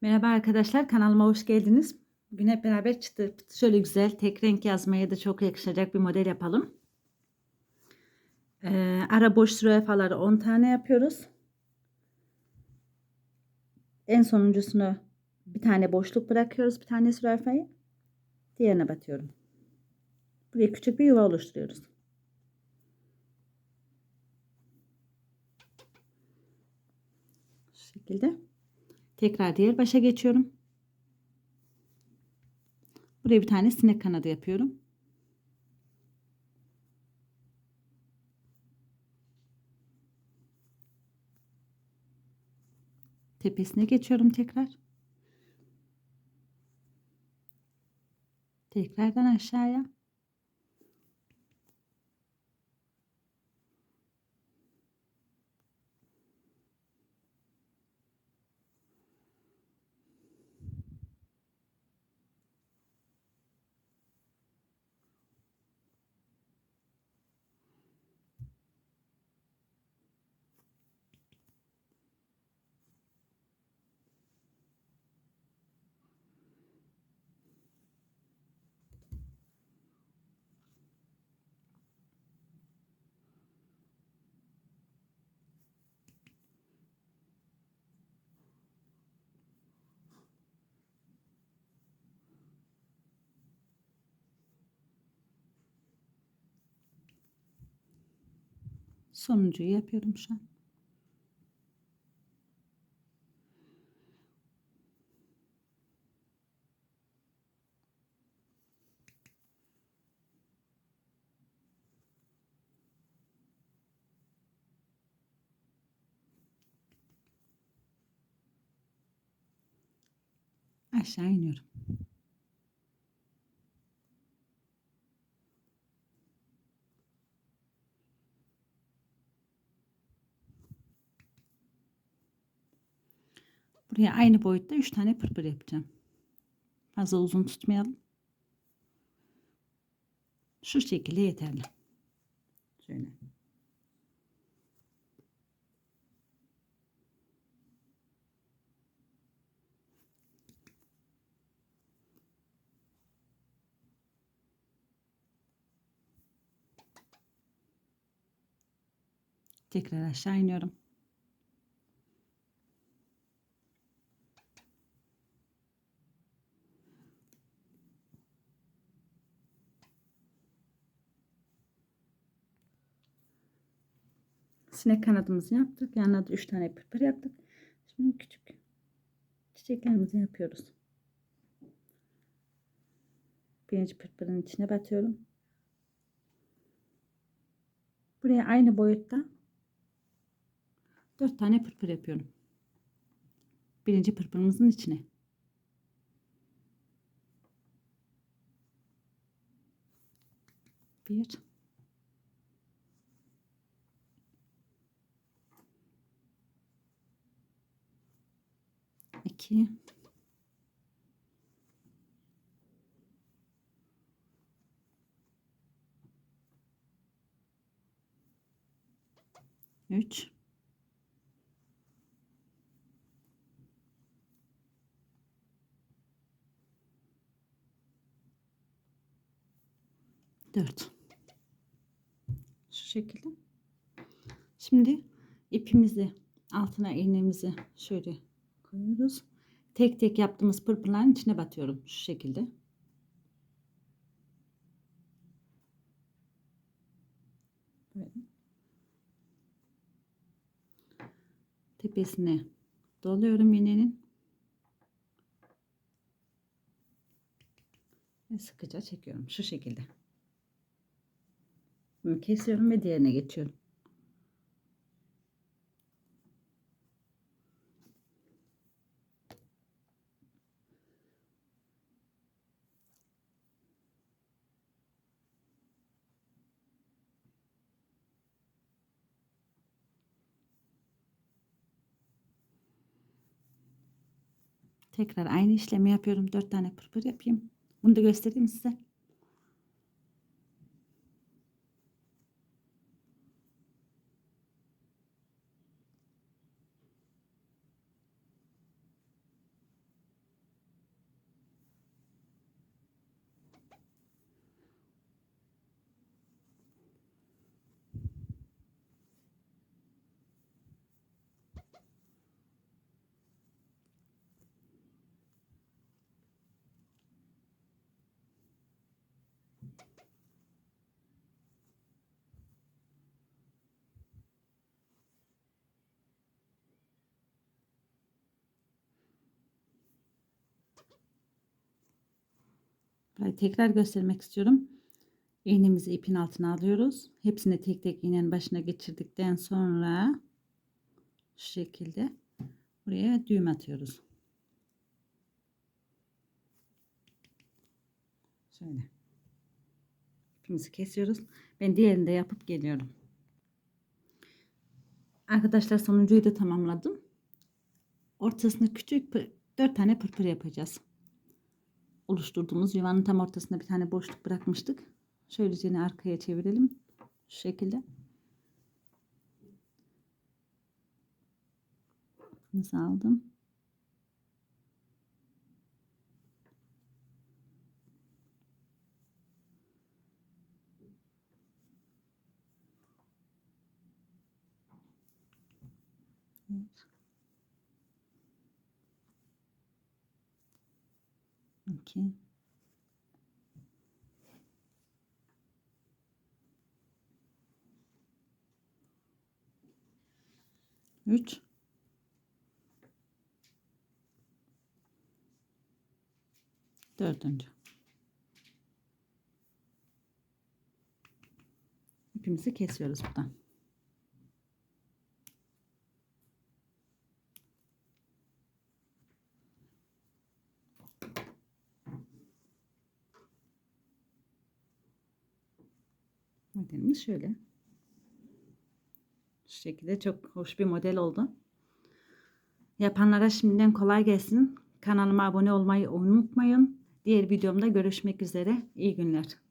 Merhaba arkadaşlar kanalıma hoş geldiniz. Bugün hep beraber çıtı pıtı şöyle güzel tek renk yazmaya da çok yakışacak bir model yapalım. Ee, ara boş zürafaları 10 tane yapıyoruz. En sonuncusunu bir tane boşluk bırakıyoruz bir tane zürafayı. Diğerine batıyorum. Buraya küçük bir yuva oluşturuyoruz. Şu şekilde. Tekrar diğer başa geçiyorum. Buraya bir tane sinek kanadı yapıyorum. Tepesine geçiyorum tekrar. Tekrardan aşağıya. Sonuncuyu yapıyorum şu an. Aşağı iniyorum. Buraya aynı boyutta 3 tane pırpır yapacağım. Fazla uzun tutmayalım. Şu şekilde yeterli. Şöyle. Tekrar aşağı iniyorum. Sinek kanadımızı yaptık. Yanına da 3 tane pırpır yaptık. Şimdi küçük çiçeklerimizi yapıyoruz. Birinci pırpırın içine batıyorum. Buraya aynı boyutta 4 tane pırpır yapıyorum. Birinci pırpırımızın içine. Bir. İki, üç, dört. Şu şekilde. Şimdi ipimizi altına iğnemizi şöyle koyuyoruz. Tek tek yaptığımız pırpırların içine batıyorum şu şekilde. Böyle. Tepesine doluyorum iğnenin. Ve sıkıca çekiyorum şu şekilde. Bunu kesiyorum ve diğerine geçiyorum. Tekrar aynı işlemi yapıyorum. 4 tane pırpır yapayım. Bunu da göstereyim size. Burayı tekrar göstermek istiyorum. İğnemizi ipin altına alıyoruz. Hepsini tek tek iğnenin başına geçirdikten sonra şu şekilde buraya düğüm atıyoruz. Şöyle. İpimizi kesiyoruz. Ben diğerini de yapıp geliyorum. Arkadaşlar sonuncuyu da tamamladım. Ortasına küçük 4 tane pırpır yapacağız oluşturduğumuz yuvanın tam ortasında bir tane boşluk bırakmıştık. Şöylece yine arkaya çevirelim. Şu şekilde. Nasıl aldım? Evet. 2 3 dördüncü. İpimizi kesiyoruz buradan. Modelimiz şöyle. Şu şekilde çok hoş bir model oldu. Yapanlara şimdiden kolay gelsin. Kanalıma abone olmayı unutmayın. Diğer videomda görüşmek üzere. İyi günler.